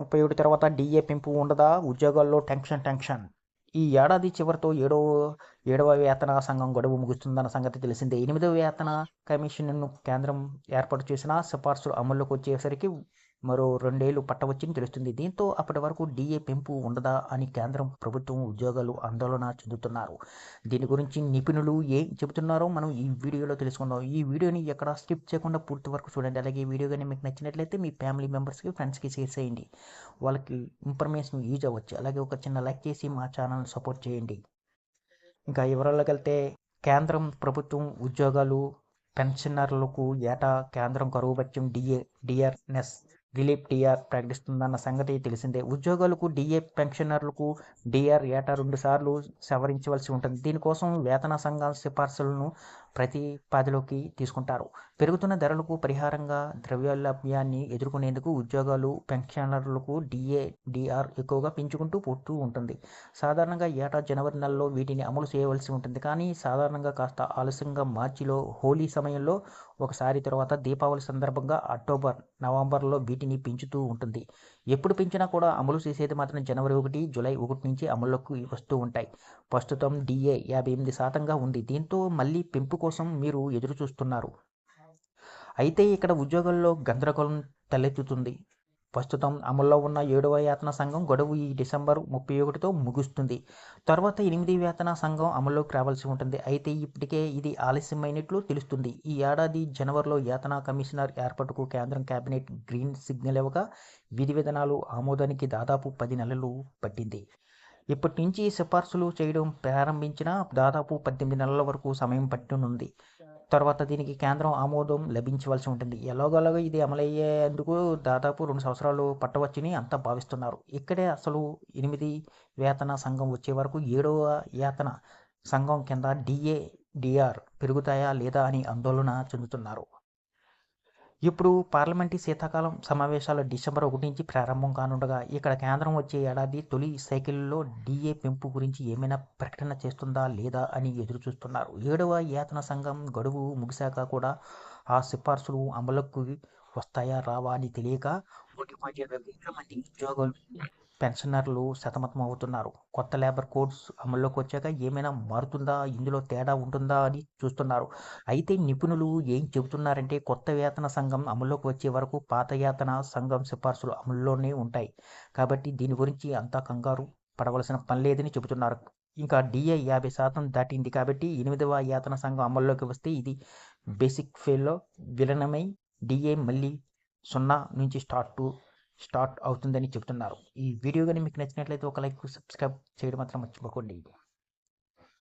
ముప్పై ఏడు తర్వాత డిఏ పెంపు ఉండదా? ఉద్యోగాల్లో టెన్షన్ టెన్షన్. ఈ ఏడాది చివరితో ఏడవ ఏడవ వేతన సంఘం గడువు ముగుస్తుందన్న సంగతి తెలిసిందే. ఎనిమిదవ వేతన కమిషన్ను కేంద్రం ఏర్పాటు చేసిన సిఫార్సులు అమల్లోకి వచ్చేసరికి మరో రెండేళ్ళు పట్టవచ్చని తెలుస్తుంది. దీంతో అప్పటి వరకు డిఏ పెంపు ఉండదా అని కేంద్రం ప్రభుత్వం ఉద్యోగాలు ఆందోళన చెందుతున్నారు. దీని గురించి నిపుణులు ఏం చెబుతున్నారో మనం ఈ వీడియోలో తెలుసుకుందాం. ఈ వీడియోని ఎక్కడ స్కిప్ చేయకుండా పూర్తి వరకు చూడండి. అలాగే ఈ వీడియో కానీ మీకు నచ్చినట్లయితే మీ ఫ్యామిలీ మెంబర్స్కి ఫ్రెండ్స్కి షేర్ చేయండి. వాళ్ళకి ఇన్ఫర్మేషన్ యూజ్ అవ్వచ్చు. అలాగే ఒక చిన్న లైక్ చేసి మా ఛానల్ సపోర్ట్ చేయండి. ఇంకా వివరాల్లోకి వెళ్తే కేంద్రం ప్రభుత్వం ఉద్యోగాలు పెన్షనర్లకు ఏటా కేంద్రం కరువు భత్యం డిఏ డిఆర్ఎస్ రిలీఫ్ డిఆర్ ప్రకటిస్తుందన్న సంగతి తెలిసిందే. ఉద్యోగులకు డిఏ పెన్షనర్లకు డిఆర్ ఏటా రెండు సార్లు సవరించవలసి ఉంటుంది. దీనికోసం వేతన సంఘాల సిఫార్సులను ప్రతిపాదిలోకి తీసుకుంటారు. పెరుగుతున్న ధరలకు పరిహారంగా ద్రవ్యలభ్యాన్ని ఎదుర్కొనేందుకు ఉద్యోగాలు పెన్షనర్లకు డిఏ డిఆర్ ఎక్కువగా పెంచుకుంటూ పోతూ ఉంటుంది. సాధారణంగా ఏటా జనవరి నెలలో వీటిని అమలు చేయవలసి ఉంటుంది. కానీ సాధారణంగా కాస్త ఆలస్యంగా మార్చిలో హోలీ సమయంలో ఒకసారి తర్వాత దీపావళి సందర్భంగా అక్టోబర్ నవంబర్లో వీటిని పెంచుతూ ఉంటుంది. ఎప్పుడు పెంచినా కూడా అమలు చేసేది మాత్రం జనవరి ఒకటి జూలై ఒకటి నుంచి అమల్లోకి వస్తూ ఉంటాయి. ప్రస్తుతం డిఏ యాభై ఎనిమిది శాతంగా ఉంది. దీంతో మళ్ళీ పెంపు కోసం మీరు ఎదురు చూస్తున్నారు. అయితే ఇక్కడ ఉద్యోగాల్లో గందరగోళం తలెత్తుతుంది. ప్రస్తుతం అమల్లో ఉన్న ఏడవ యాతన సంఘం గడువు ఈ డిసెంబర్ ముప్పై ఒకటితో ముగుస్తుంది. తర్వాత ఎనిమిది వేతన సంఘం అమల్లోకి రావాల్సి ఉంటుంది. అయితే ఇప్పటికే ఇది ఆలస్యమైనట్లు తెలుస్తుంది. ఈ ఏడాది జనవరిలో యాతన కమిషనర్ ఏర్పాటుకు కేంద్రం కేబినెట్ గ్రీన్ సిగ్నల్ ఇవ్వగా విధి విధానాలు ఆమోదానికి దాదాపు పది నెలలు పట్టింది. ఇప్పటి నుంచి సిఫార్సులు చేయడం ప్రారంభించిన దాదాపు పద్దెనిమిది నెలల వరకు సమయం పట్టనుంది. తర్వాత దీనికి కేంద్రం ఆమోదం లభించవలసి ఉంటుంది. ఎలాగోలాగో ఇది అమలయ్యేందుకు దాదాపు రెండు సంవత్సరాలు పట్టవచ్చని అంతా భావిస్తున్నారు. ఇక్కడే అసలు ఎనిమిది వేతన సంఘం వచ్చే వరకు ఏడవ వేతన సంఘం కింద డిఏ డిఆర్ పెరుగుతాయా లేదా అని ఆందోళన చెందుతున్నారు. ఇప్పుడు పార్లమెంటరీ శీతాకాలం సమావేశాలు డిసెంబర్ ఒకటి నుంచి ప్రారంభం కానుండగా ఇక్కడ కేంద్రం వచ్చే ఏడాది తొలి సైకిల్లో డిఏ పెంపు గురించి ఏమైనా ప్రకటన చేస్తుందా లేదా అని ఎదురు చూస్తున్నారు ఏడవ యాతన సంఘం గడువు ముగిశాక కూడా ఆ సిఫార్సులు అమలుకు వస్తాయా రావా అని తెలియక ఒకటి మంది ఉద్యోగులు పెన్షనర్లు సతమతం అవుతున్నారు. కొత్త లేబర్ కోడ్స్ అమల్లోకి వచ్చాక ఏమైనా మారుతుందా? ఇందులో తేడా ఉంటుందా అని చూస్తున్నారు. అయితే నిపుణులు ఏం చెబుతున్నారంటే కొత్త వేతన సంఘం అమల్లోకి వచ్చే వరకు పాత వేతన సంఘం సిఫార్సులు అమల్లోనే ఉంటాయి. కాబట్టి దీని గురించి అంతా కంగారు పడవలసిన పని లేదని చెబుతున్నారు. ఇంకా డిఏ యాభై శాతం దాటింది కాబట్టి ఎనిమిదవ యాతన సంఘం అమల్లోకి వస్తే ఇది బేసిక్ ఫెయిల్లో విలనమై డిఏ మళ్ళీ సున్నా నుంచి స్టార్ట్ టు స్టార్ట్ అవుతుందని చెప్తున్నారు ఈ వీడియో కానీ మీకు నచ్చినట్లయితే ఒక లైక్ సబ్స్క్రైబ్ చేయడం మాత్రం మర్చిపోకండి.